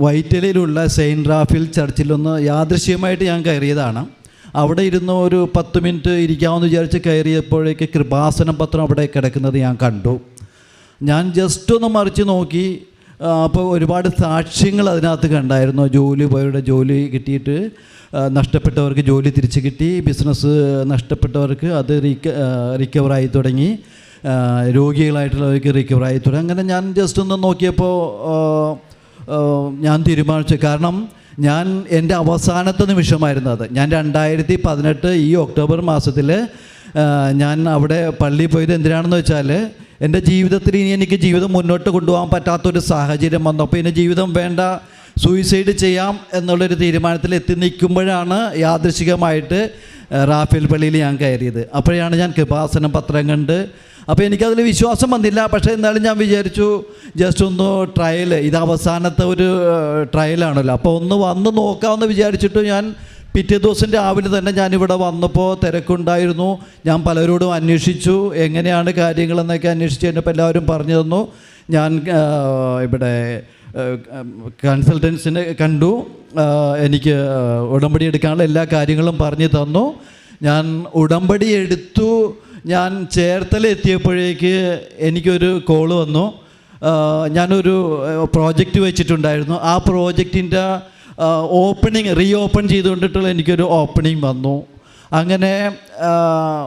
വൈറ്റലയിലുള്ള സെയിന്റ് റാഫിൽ ചർച്ചിലൊന്ന് യാദൃശ്യമായിട്ട് ഞാൻ കയറിയതാണ്. അവിടെ ഇരുന്ന് ഒരു പത്ത് മിനിറ്റ് ഇരിക്കാമെന്ന് വിചാരിച്ച് കയറിയപ്പോഴേക്ക് കൃപാസനം പത്രം അവിടെ കിടക്കുന്നത് ഞാൻ കണ്ടു. ഞാൻ ജസ്റ്റ് ഒന്ന് മറിച്ച് നോക്കി. അപ്പോൾ ഒരുപാട് സാക്ഷ്യങ്ങൾ അതിനകത്ത് കണ്ടായിരുന്നു. ജോലി പോയവരുടെ ജോലി കിട്ടിയിട്ട് നഷ്ടപ്പെട്ടവർക്ക് ജോലി തിരിച്ച് കിട്ടി. ബിസിനസ് നഷ്ടപ്പെട്ടവർക്ക് അത് റീക്ക റിക്കവറായി തുടങ്ങി. രോഗികളായിട്ടുള്ളവർക്ക് റിക്കവറായി തുടങ്ങി. അങ്ങനെ ഞാൻ ജസ്റ്റ് ഒന്ന് നോക്കിയപ്പോൾ ഞാൻ തീരുമാനിച്ചു. കാരണം ഞാൻ എന്റെ അവസാനത്തെ നിമിഷമായിരുന്നു അത്. ഞാൻ രണ്ടായിരത്തി പതിനെട്ട് ഈ ഒക്ടോബർ മാസത്തിൽ ഞാൻ അവിടെ പള്ളിയിൽ പോയത് എന്തിനാണെന്ന് വെച്ചാൽ എന്റെ ജീവിതത്തിൽ ഇനി എനിക്ക് ജീവിതം മുന്നോട്ട് കൊണ്ടുപോകാൻ പറ്റാത്തൊരു സാഹചര്യം വന്നു അപ്പോൾ ഇനി ജീവിതം വേണ്ട സൂയിസൈഡ് ചെയ്യാം എന്നുള്ളൊരു തീരുമാനത്തിൽ എത്തി നിൽക്കുമ്പോഴാണ് യാദൃശികമായിട്ട് റാഫേൽ പള്ളിയിൽ ഞാൻ കയറിയത്. അപ്പോഴാണ് ഞാൻ കൃപാസനം പത്രം കണ്ട് അപ്പോൾ എനിക്കതിൽ വിശ്വാസം വന്നില്ല. പക്ഷേ എന്നാലും ഞാൻ വിചാരിച്ചു ജസ്റ്റ് ഒന്ന് ട്രയൽ ഇത് അവസാനത്തെ ഒരു ട്രയലാണല്ലോ അപ്പോൾ ഒന്ന് വന്ന് നോക്കാമെന്ന് വിചാരിച്ചിട്ട് ഞാൻ പിറ്റേ ദിവസം രാവിലെ തന്നെ ഞാനിവിടെ വന്നപ്പോൾ തിരക്കുണ്ടായിരുന്നു. ഞാൻ പലരോടും അന്വേഷിച്ചു എങ്ങനെയാണ് കാര്യങ്ങളെന്നൊക്കെ അന്വേഷിച്ച് കഴിഞ്ഞപ്പോൾ എല്ലാവരും പറഞ്ഞു തന്നു. ഞാൻ ഇവിടെ കൺസൾട്ടൻസിനെ കണ്ടു. എനിക്ക് ഉടമ്പടി എടുക്കാനുള്ള എല്ലാ കാര്യങ്ങളും പറഞ്ഞു തന്നു. ഞാൻ ഉടമ്പടി എടുത്തു. ഞാൻ ചേർത്തല എത്തിയപ്പോഴേക്ക് എനിക്കൊരു കോൾ വന്നു. ഞാനൊരു പ്രോജക്റ്റ് വെച്ചിട്ടുണ്ടായിരുന്നു. ആ പ്രോജക്റ്റിന്റെ ഓപ്പണിങ് റീ ഓപ്പൺ ചെയ്തുകൊണ്ടിട്ടുള്ള എനിക്കൊരു ഓപ്പണിങ് വന്നു. അങ്ങനെ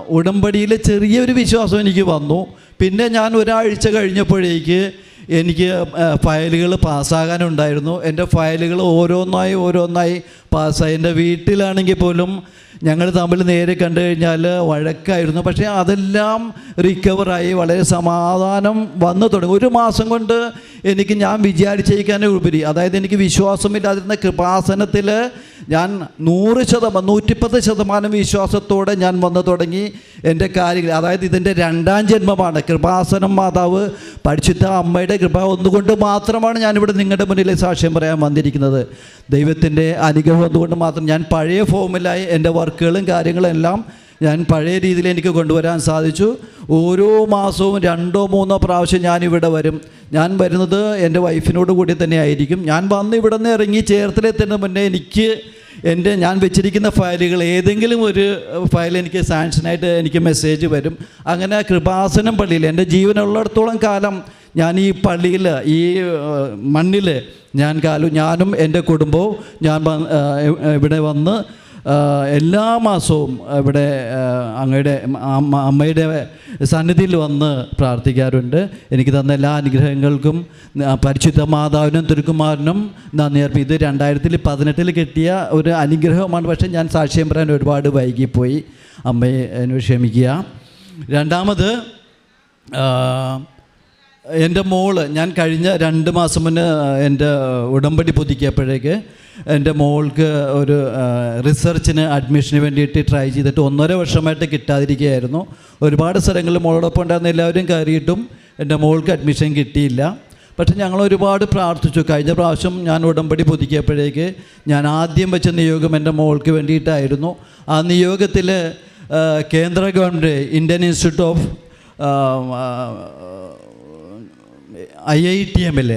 ഉടമ്പടിയിൽ ചെറിയൊരു വിശ്വാസം എനിക്ക് വന്നു. പിന്നെ ഞാൻ ഒരാഴ്ച കഴിഞ്ഞപ്പോഴേക്ക് എനിക്ക് ഫയലുകൾ പാസ്സാകാനുണ്ടായിരുന്നു. എന്റെ ഫയലുകൾ ഓരോന്നായി ഓരോന്നായി പാസ്സായി. എന്റെ വീട്ടിലാണെങ്കിൽ പോലും ഞങ്ങൾ തമ്മിൽ നേരെ കണ്ടു കഴിഞ്ഞാൽ വഴക്കായിരുന്നു. പക്ഷേ അതെല്ലാം റിക്കവറായി വളരെ സമാധാനം വന്നു തുടങ്ങി. ഒരു മാസം കൊണ്ട് എനിക്ക് ഞാൻ വിചാരിച്ചേക്കാനേ ഉപരി. അതായത് എനിക്ക് വിശ്വാസമില്ലാതിരുന്ന കൃപാസനത്തിൽ ഞാൻ നൂറ് ശതമാനം നൂറ്റിപ്പത്ത് ശതമാനം വിശ്വാസത്തോടെ ഞാൻ വന്നു തുടങ്ങി. എന്റെ കാര്യങ്ങൾ അതായത് ഇതിന്റെ രണ്ടാം ജന്മമാണ്. കൃപാസനം മാതാവ് പഠിച്ചിട്ട അമ്മയുടെ കൃപ ഒന്നുകൊണ്ട് മാത്രമാണ് ഞാനിവിടെ നിങ്ങളുടെ മുന്നിൽ സാക്ഷ്യം പറയാൻ വന്നിരിക്കുന്നത്. ദൈവത്തിന്റെ അനുഗ്രഹം ഒന്നുകൊണ്ട് മാത്രം ഞാൻ പഴയ ഫോമിലായി എന്റെ വർക്കുകളും കാര്യങ്ങളും എല്ലാം ഞാൻ പഴയ രീതിയിൽ എനിക്ക് കൊണ്ടുവരാൻ സാധിച്ചു. ഓരോ മാസവും രണ്ടോ മൂന്നോ പ്രാവശ്യം ഞാനിവിടെ വരും. ഞാൻ വരുന്നത് എന്റെ വൈഫിനോട് കൂടി തന്നെ ആയിരിക്കും. ഞാൻ വന്ന് ഇവിടെ നിന്ന് ഇറങ്ങി ചേർത്തിലെത്തുന്നതിന് മുന്നേ എനിക്ക് എന്റെ ഞാൻ വെച്ചിരിക്കുന്ന ഫയലുകൾ ഏതെങ്കിലും ഒരു ഫയൽ എനിക്ക് സാങ്ഷനായിട്ട് എനിക്ക് മെസ്സേജ് വരും. അങ്ങനെ കൃപാസനം പള്ളിയിൽ എന്റെ ജീവനുള്ളിടത്തോളം കാലം ഞാൻ ഈ പള്ളിയിൽ ഈ മണ്ണിൽ ഞാൻ കാലു ഞാനും എന്റെ കുടുംബവും ഞാൻ ഇവിടെ വന്ന് എല്ലാ മാസവും ഇവിടെ അങ്ങയുടെ അമ്മയുടെ സന്നിധിയിൽ വന്ന് പ്രാർത്ഥിക്കാറുണ്ട്. എനിക്ക് തന്ന എല്ലാ അനുഗ്രഹങ്ങൾക്കും പരിശുദ്ധ മാതാവിനും തിരുക്കുമാരനും നന്ദി അർപ്പി. ഇത് രണ്ടായിരത്തിൽ പതിനെട്ടിൽ കിട്ടിയ ഒരു അനുഗ്രഹമാണ് പക്ഷേ ഞാൻ സാക്ഷ്യം പറയാൻ ഒരുപാട് വൈകിപ്പോയി. അമ്മയെ ക്ഷമിക്കുക. രണ്ടാമത് എന്റെ മോൾ ഞാൻ കഴിഞ്ഞ രണ്ട് മാസം മുന്നേ എന്റെ ഉടമ്പടി പുതുക്കിയപ്പോഴേക്ക് എന്റെ മോൾക്ക് ഒരു റിസർച്ചിന് അഡ്മിഷന് വേണ്ടിയിട്ട് ട്രൈ ചെയ്തിട്ട് ഒന്നര വർഷമായിട്ട് കിട്ടാതിരിക്കുകയായിരുന്നു. ഒരുപാട് സ്ഥലങ്ങളിൽ മോളോടൊപ്പം ഉണ്ടായിരുന്ന എല്ലാവരും കയറിയിട്ടും എന്റെ മോൾക്ക് അഡ്മിഷൻ കിട്ടിയില്ല. പക്ഷേ ഞങ്ങൾ ഒരുപാട് പ്രാർത്ഥിച്ചു. കഴിഞ്ഞ പ്രാവശ്യം ഞാൻ ഉടമ്പടി പുതുക്കിയപ്പോഴേക്ക് ഞാൻ ആദ്യം വെച്ച നിയോഗം എന്റെ മോൾക്ക് വേണ്ടിയിട്ടായിരുന്നു. ആ നിയോഗത്തിൽ കേന്ദ്ര government Indian institute of I I T എമ്മിൽ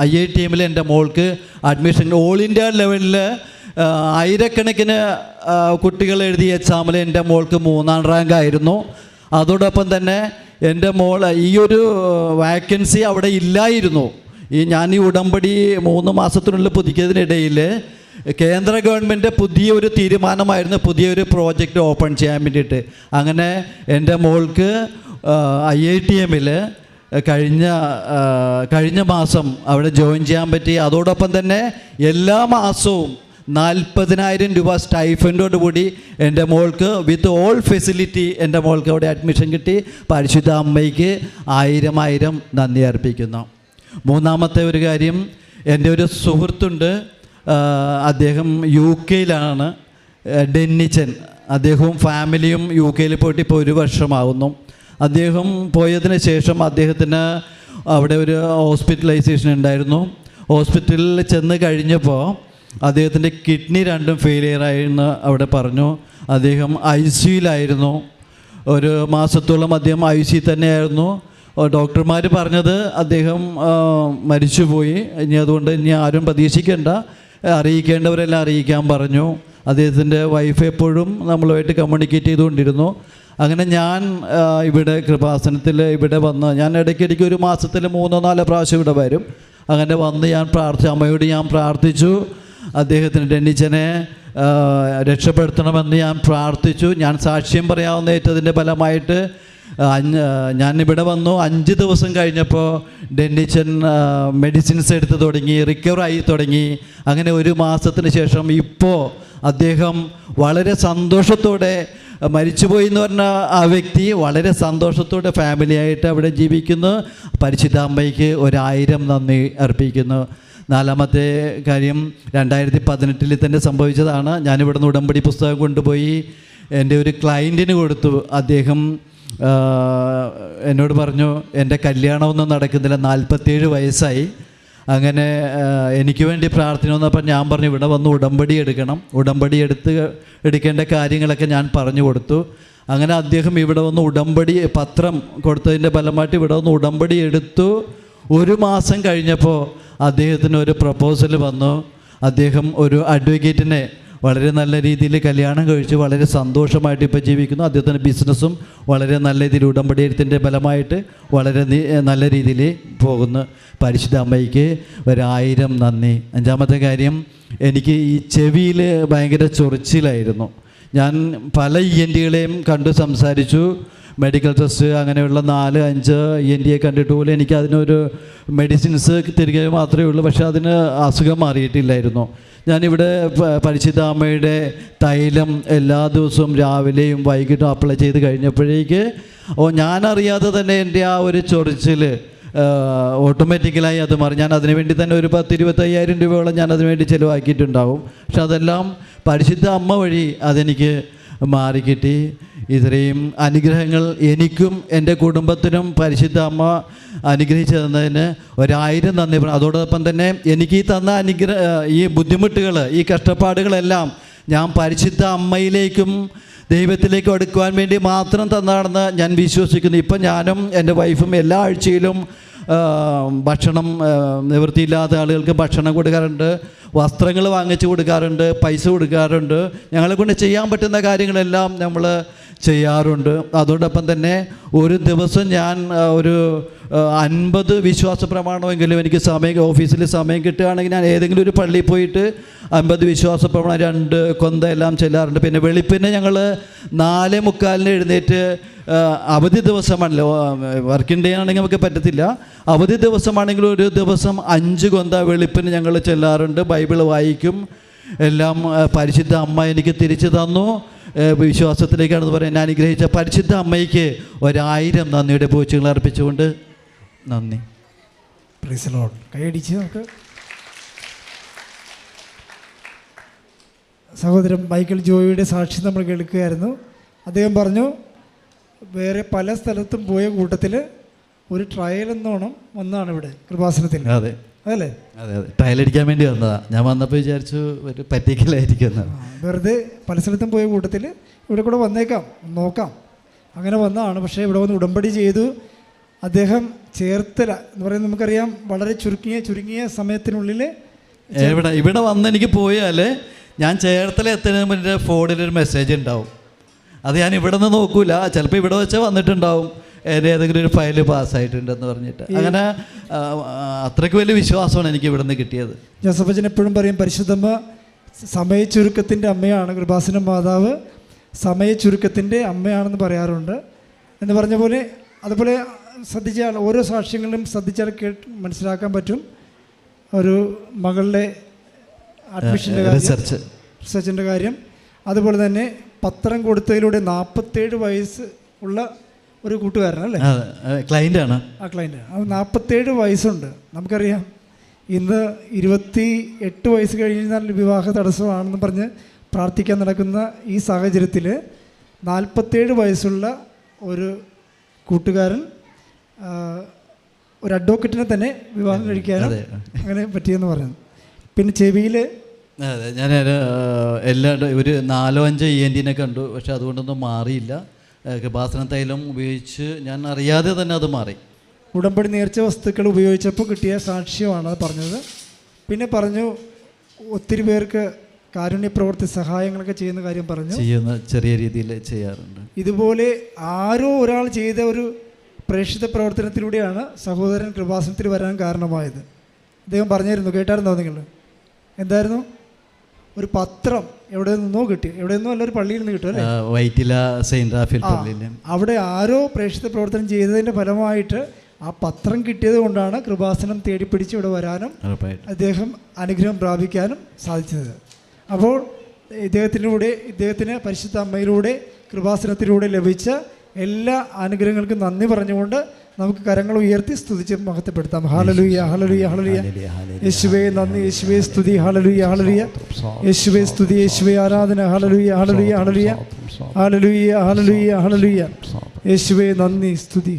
ഐ ഐ ടി എമ്മിൽ എന്റെ മോൾക്ക് അഡ്മിഷൻ ഓൾ ഇന്ത്യ ലെവലിൽ ആയിരക്കണക്കിന് കുട്ടികൾ എഴുതിയ എക്സാമിൽ എന്റെ മോൾക്ക് മൂന്നാം റാങ്ക് ആയിരുന്നു. അതോടൊപ്പം തന്നെ എന്റെ മോൾ ഈ ഒരു വാക്കൻസി അവിടെ ഇല്ലായിരുന്നു. ഈ ഞാൻ ഈ ഉടമ്പടി മൂന്ന് മാസത്തിനുള്ളിൽ പുതുക്കിയതിനിടയിൽ കേന്ദ്ര ഗവൺമെന്റ് പുതിയൊരു തീരുമാനമായിരുന്നു പുതിയൊരു പ്രോജക്റ്റ് ഓപ്പൺ ചെയ്യാൻ വേണ്ടിയിട്ട്. അങ്ങനെ എന്റെ മോൾക്ക് ഐ ഐ ടി എമ്മിൽ കഴിഞ്ഞ കഴിഞ്ഞ മാസം അവിടെ ജോയിൻ ചെയ്യാൻ പറ്റി. അതോടൊപ്പം തന്നെ എല്ലാ മാസവും നാൽപ്പതിനായിരം രൂപ സ്റ്റൈഫൻഡോട് കൂടി എന്റെ മോൾക്ക് വിത്ത് ഓൾ ഫെസിലിറ്റി എന്റെ മോൾക്ക് അവിടെ അഡ്മിഷൻ കിട്ടി. പരിശുദ്ധ അമ്മയ്ക്ക് ആയിരം ആയിരം നന്ദി അർപ്പിക്കുന്നു. മൂന്നാമത്തെ ഒരു കാര്യം എന്റെ ഒരു സുഹൃത്തുണ്ട് അദ്ദേഹം യു കെയിലാണ് ഡെന്നിച്ചൻ. അദ്ദേഹവും ഫാമിലിയും യു കെയിൽ പോയിട്ട് ഇപ്പോൾ ഒരു വർഷമാകുന്നു അദ്ദേഹം പോയതിന് ശേഷം അദ്ദേഹത്തിന് അവിടെ ഒരു ഹോസ്പിറ്റലൈസേഷൻ ഉണ്ടായിരുന്നു. ഹോസ്പിറ്റലിൽ ചെന്ന് കഴിഞ്ഞപ്പോൾ അദ്ദേഹത്തിന്റെ കിഡ്നി രണ്ടും ഫെയിലിയർ ഫെയിലിയറായെന്ന് അവിടെ പറഞ്ഞു. അദ്ദേഹം ഐ സിയിലായിരുന്നു ഒരു മാസത്തോളം അദ്ദേഹം ഐ സി തന്നെയായിരുന്നു. ഡോക്ടർമാർ പറഞ്ഞത് അദ്ദേഹം മരിച്ചുപോയി. ഇനി അതുകൊണ്ട് ഇനി ആരും പ്രതീക്ഷിക്കേണ്ട. അറിയിക്കേണ്ടവരെല്ലാം അറിയിക്കാൻ പറഞ്ഞു. അദ്ദേഹത്തിന്റെ വൈഫ് എപ്പോഴും നമ്മളുമായിട്ട് കമ്മ്യൂണിക്കേറ്റ് ചെയ്തുകൊണ്ടിരുന്നു. അങ്ങനെ ഞാൻ ഇവിടെ കൃപാസനത്തിൽ ഇവിടെ വന്ന് ഞാൻ ഇടയ്ക്കിടയ്ക്ക് ഒരു മാസത്തിൽ മൂന്നോ നാലോ പ്രാവശ്യം ഇവിടെ വരും. അങ്ങനെ വന്ന് ഞാൻ പ്രാർത്ഥി അമ്മയോട് ഞാൻ പ്രാർത്ഥിച്ചു. അദ്ദേഹത്തിന് ഡെന്നിച്ചനെ രക്ഷപ്പെടുത്തണമെന്ന് ഞാൻ പ്രാർത്ഥിച്ചു. ഞാൻ സാക്ഷ്യം പറയാവുന്ന ഏറ്റതിന്റെ ഫലമായിട്ട് ഞാൻ ഇവിടെ വന്നു. അഞ്ച് ദിവസം കഴിഞ്ഞപ്പോൾ ഡെന്നിച്ചൻ മെഡിസിൻസ് എടുത്ത് തുടങ്ങി റിക്കവറായി തുടങ്ങി. അങ്ങനെ ഒരു മാസത്തിന് ശേഷം ഇപ്പോൾ അദ്ദേഹം വളരെ സന്തോഷത്തോടെ മരിച്ചുപോയി എന്ന് പറഞ്ഞ ആ വ്യക്തി വളരെ സന്തോഷത്തോടെ ഫാമിലിയായിട്ട് അവിടെ ജീവിക്കുന്നു. പരിശുദ്ധാമ്മയ്ക്ക് ഒരായിരം നന്ദി അർപ്പിക്കുന്നു. നാലാമത്തെ കാര്യം രണ്ടായിരത്തി പതിനെട്ടിൽ തന്നെ സംഭവിച്ചതാണ്. ഞാനിവിടുന്ന് ഉടമ്പടി പുസ്തകം കൊണ്ടുപോയി എന്റെ ഒരു ക്ലയന്റിന് കൊടുത്തു. അദ്ദേഹം എന്നോട് പറഞ്ഞു എന്റെ കല്യാണമൊന്നും നടക്കുന്നില്ല. നാൽപ്പത്തേഴ് വയസ്സായി. അങ്ങനെ എനിക്ക് വേണ്ടി പ്രാർത്ഥന വന്നപ്പോൾ ഞാൻ പറഞ്ഞു ഇവിടെ വന്ന് ഉടമ്പടി എടുക്കണം. ഉടമ്പടി എടുത്ത് എടുക്കേണ്ട കാര്യങ്ങളൊക്കെ ഞാൻ പറഞ്ഞു കൊടുത്തു. അങ്ങനെ അദ്ദേഹം ഇവിടെ വന്ന് ഉടമ്പടി പത്രം കൊടുത്തതിന്റെ ഫലമായിട്ട് ഇവിടെ വന്ന് ഉടമ്പടി എടുത്തു. ഒരു മാസം കഴിഞ്ഞപ്പോൾ അദ്ദേഹത്തിന് ഒരു പ്രപ്പോസൽ വന്നു. അദ്ദേഹം ഒരു അഡ്വക്കേറ്റിനെ വളരെ നല്ല രീതിയിൽ കല്യാണം കഴിച്ച് വളരെ സന്തോഷമായിട്ട് ഇപ്പോൾ ജീവിക്കുന്നു. അദ്ദേഹത്തിന്റെ ബിസിനസ്സും വളരെ നല്ല രീതിയിൽ ഉടമ്പടി എഴുത്തിന്റെ ഫലമായിട്ട് വളരെ നല്ല രീതിയിൽ പോകുന്നു. പരിശുദ്ധ അമ്മയ്ക്ക് ഒരായിരം നന്ദി. അഞ്ചാമത്തെ കാര്യം എനിക്ക് ഈ ചെവിയിൽ ഭയങ്കര ചൊറിച്ചിലായിരുന്നു. ഞാൻ പല ഇ എൻ ടികളെയും കണ്ടു സംസാരിച്ചു. മെഡിക്കൽ ടെസ്റ്റ് അങ്ങനെയുള്ള നാല് അഞ്ച് ഇ എൻ ടിയെ കണ്ടിട്ട് പോലും എനിക്ക് അതിനൊരു മെഡിസിൻസ് തിരികെ മാത്രമേ ഉള്ളൂ. പക്ഷേ അതിന് അസുഖം മാറിയിട്ടില്ലായിരുന്നു. ഞാനിവിടെ പരിശുദ്ധ അമ്മയുടെ തൈലം എല്ലാ ദിവസവും രാവിലെയും വൈകിട്ടും അപ്ലൈ ചെയ്ത് കഴിഞ്ഞപ്പോഴേക്ക് ഓ ഞാനറിയാതെ തന്നെ എന്റെ ആ ഒരു ചൊറിച്ചിൽ ഓട്ടോമാറ്റിക്കലായി അത് മാറി. ഞാൻ അതിനു വേണ്ടി തന്നെ ഒരു പത്ത് ഇരുപത്തയ്യായിരം രൂപയോളം ഞാൻ അതിനു വേണ്ടി ചിലവാക്കിയിട്ടുണ്ടാവും. പക്ഷെ അതെല്ലാം പരിശുദ്ധ അമ്മ വഴി അതെനിക്ക് മാറിക്കിട്ടി. ഇത്രയും അനുഗ്രഹങ്ങൾ എനിക്കും എന്റെ കുടുംബത്തിനും പരിശുദ്ധ അമ്മ അനുഗ്രഹിച്ചു തന്നതിന് ഒരായിരം നന്ദി അതോടൊപ്പം തന്നെ എനിക്ക് ഈ തന്ന അനുഗ്രഹ ഈ ബുദ്ധിമുട്ടുകൾ ഈ കഷ്ടപ്പാടുകളെല്ലാം ഞാൻ പരിശുദ്ധ അമ്മയിലേക്കും ദൈവത്തിലേക്ക് അടുക്കുവാൻ വേണ്ടി മാത്രം തന്നാണെന്ന് ഞാൻ വിശ്വസിക്കുന്നു. ഇപ്പം ഞാനും എന്റെ വൈഫും എല്ലാ ആഴ്ചയിലും ഭക്ഷണം നിവൃത്തിയില്ലാത്ത ആളുകൾക്ക് ഭക്ഷണം കൊടുക്കാറുണ്ട്. വസ്ത്രങ്ങൾ വാങ്ങിച്ചു കൊടുക്കാറുണ്ട് പൈസ കൊടുക്കാറുണ്ട്. ഞങ്ങളെ കൊണ്ട് ചെയ്യാൻ പറ്റുന്ന കാര്യങ്ങളെല്ലാം നമ്മൾ ചെയ്യാറുണ്ട്. അതോടൊപ്പം തന്നെ ഒരു ദിവസം ഞാൻ ഒരു അൻപത് വിശ്വാസ പ്രമാണമെങ്കിലും എനിക്ക് സമയം ഓഫീസിൽ സമയം കിട്ടുകയാണെങ്കിൽ ഞാൻ ഏതെങ്കിലും ഒരു പള്ളിയിൽ പോയിട്ട് അൻപത് വിശ്വാസ പ്രമാണം രണ്ട് കൊന്ത എല്ലാം ചെല്ലാറുണ്ട്. പിന്നെ വെളുപ്പിനെ ഞങ്ങൾ നാല് മുക്കാലിന് എഴുന്നേറ്റ് അവധി ദിവസമാണല്ലോ വർക്കിംഗ് ഡേ ആണെങ്കിൽ നമുക്ക് പറ്റത്തില്ല. അവധി ദിവസമാണെങ്കിൽ ഒരു ദിവസം അഞ്ച് കൊന്ത വെളുപ്പിന് ഞങ്ങൾ ചെല്ലാറുണ്ട്. ബൈബിൾ വായിക്കും. എല്ലാം പരിശുദ്ധ അമ്മ എനിക്ക് തിരിച്ചു തന്നു. വിശ്വാസത്തിലേക്കാണെന്ന് പറയാൻ ഞാൻ അനുഗ്രഹിച്ച പരിശുദ്ധ അമ്മയ്ക്ക് ഒരായിരം നന്ദിയുടെ പൂച്ചകൾ അർപ്പിച്ചുകൊണ്ട് നന്ദി. കൈയടിച്ച് നമുക്ക്. സഹോദരൻ മൈക്കിൾ ജോയിയുടെ സാക്ഷി നമ്മൾ കേൾക്കുകയായിരുന്നു. അദ്ദേഹം പറഞ്ഞു വേറെ പല സ്ഥലത്തും പോയ കൂട്ടത്തിൽ ഒരു ട്രയൽ എന്നോണം വന്നാണ് ഇവിടെ കൃപാസനത്തിൽ. അതെ. അതല്ലേ അതെ അതെ. ടൈലടിക്കാൻ വേണ്ടി വന്നതാ. ഞാൻ വന്നപ്പോൾ വിചാരിച്ചു ഒരു പറ്റിക്കലായിരിക്കും വെറുതെ പല സ്ഥലത്തും പോയ കൂട്ടത്തിൽ ഇവിടെ കൂടെ വന്നേക്കാം നോക്കാം. അങ്ങനെ വന്നതാണ്. പക്ഷേ ഇവിടെ വന്ന് ഉടമ്പടി ചെയ്തു. അദ്ദേഹം ചേർത്തല എന്ന് പറയുന്നത് നമുക്കറിയാം. വളരെ ചുരുക്കിയ ചുരുങ്ങിയ സമയത്തിനുള്ളിൽ ഇവിടെ ഇവിടെ വന്ന് എനിക്ക് പോയാൽ ഞാൻ ചേർത്തല എത്തുന്നതിന് മുന്നേ ഫോണിൽ ഒരു മെസ്സേജ് ഉണ്ടാവും. അത് ഞാൻ ഇവിടെ നിന്ന് നോക്കൂല. ചിലപ്പോൾ ഇവിടെ വെച്ച് വന്നിട്ടുണ്ടാവും. ഏതെങ്കിലും ഒരു ഫയൽ പാസ്സായിട്ടുണ്ടെന്ന് പറഞ്ഞിട്ട്. അങ്ങനെ അത്രയ്ക്ക് വലിയ വിശ്വാസമാണ് എനിക്ക് ഇവിടെ നിന്ന് കിട്ടിയത്. ജോസഫച്ചൻ എപ്പോഴും പറയും പരിശുദ്ധമ്മ സമയ ചുരുക്കത്തിന്റെ അമ്മയാണ്. കൃപാസന മാതാവ് സമയ ചുരുക്കത്തിന്റെ അമ്മയാണെന്ന് പറയാറുണ്ട്. എന്ന് പറഞ്ഞ പോലെ അതുപോലെ ശ്രദ്ധിച്ചാൽ ഓരോ സാക്ഷ്യങ്ങളിലും ശ്രദ്ധിച്ചാൽ കേട്ട് മനസ്സിലാക്കാൻ പറ്റും. ഒരു മകളുടെ അഡ്മിഷന്റെ റിസർച്ച് റിസർച്ചിന്റെ കാര്യം അതുപോലെ തന്നെ പത്രം കൊടുത്തതിലൂടെ നാൽപ്പത്തേഴ് വയസ്സ് ഉള്ള ഒരു കൂട്ടുകാരനല്ലേ ആണ്. ആ ക്ലയന്റ് ആണ് നാൽപ്പത്തേഴ് വയസ്സുണ്ട്. നമുക്കറിയാം. ഇന്ന് ഇരുപത്തി എട്ട് വയസ്സ് കഴിഞ്ഞാൽ വിവാഹ തടസ്സമാണെന്ന് പറഞ്ഞ് പ്രാർത്ഥിക്കാൻ നടക്കുന്ന ഈ സാഹചര്യത്തിൽ നാൽപ്പത്തേഴ് വയസ്സുള്ള ഒരു കൂട്ടുകാരൻ ഒരു അഡ്വക്കറ്റിനെ തന്നെ വിവാഹം കഴിക്കാൻ അങ്ങനെ പറ്റിയെന്ന് പറയുന്നു. പിന്നെ ചെവിയിൽ അതെ ഞാൻ എല്ലാ ഒരു നാലോ അഞ്ചോ ഇ എൻ ടിനെ കണ്ടു. പക്ഷെ അതുകൊണ്ടൊന്നും മാറിയില്ല. കൃപാസന തൈലം ഉപയോഗിച്ച് ഞാൻ അറിയാതെ തന്നെ അത് മാറി. ഉടമ്പടി നേർച്ച വസ്തുക്കൾ ഉപയോഗിച്ചപ്പോൾ കിട്ടിയ സാക്ഷ്യമാണ് അത് പറഞ്ഞത്. പിന്നെ പറഞ്ഞു ഒത്തിരി പേർക്ക് കാരുണ്യ പ്രവൃത്തി സഹായങ്ങളൊക്കെ ചെയ്യുന്ന കാര്യം പറഞ്ഞു. ചെയ്യുന്ന ചെറിയ രീതിയിൽ ചെയ്യാറുണ്ട്. ഇതുപോലെ ആരോ ഒരാൾ ചെയ്ത ഒരു പ്രേക്ഷിത പ്രവർത്തനത്തിലൂടെയാണ് സഹോദരൻ കൃപാസനത്തിൽ വരാൻ കാരണമായത്. അദ്ദേഹം പറഞ്ഞായിരുന്നു കേട്ടായിരുന്നോ നിങ്ങൾ? എന്തായിരുന്നു? ഒരു പത്രം എവിടെ നിന്നോ കിട്ടി. എവിടെ നിന്നോ അല്ല ഒരു പള്ളിയിൽ നിന്ന് കിട്ടും അല്ലേ? വൈറ്റില സെയിന്റ് റാഫേൽ പള്ളിയിൽ അവിടെ ആരോ പ്രേക്ഷിത പ്രവർത്തനം ചെയ്തതിന്റെ ഫലമായിട്ട് ആ പത്രം കിട്ടിയത് കൊണ്ടാണ് കൃപാസനം തേടിപ്പിടിച്ച് ഇവിടെ വരാനും അദ്ദേഹം അനുഗ്രഹം പ്രാപിക്കാനും സാധിച്ചത്. അപ്പോൾ ഇദ്ദേഹത്തിലൂടെ ഇദ്ദേഹത്തിന് പരിശുദ്ധ അമ്മയിലൂടെ കൃപാസനത്തിലൂടെ ലഭിച്ച എല്ലാ അനുഗ്രഹങ്ങൾക്കും നന്ദി പറഞ്ഞുകൊണ്ട് നമുക്ക് കരങ്ങൾ ഉയർത്തി സ്തുതിച്ച് മഹത്വപ്പെടുത്താം. ഹാലലുയ ഹാലലുയ ഹാലലുയ. യേശുവേ നന്ദി. യേശുവേ സ്തുതി. ഹാലലുയ ഹാലലുയ യേശുവേ സ്തുതി. യേശുവേ ആരാധന. ഹാലലുയ ഹാലലുയ ഹാലലുയ ഹാലലുയ ഹാലലുയ ഹാലലുയ യേശുവേ നന്ദി. സ്തുതി.